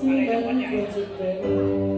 지난 거짓된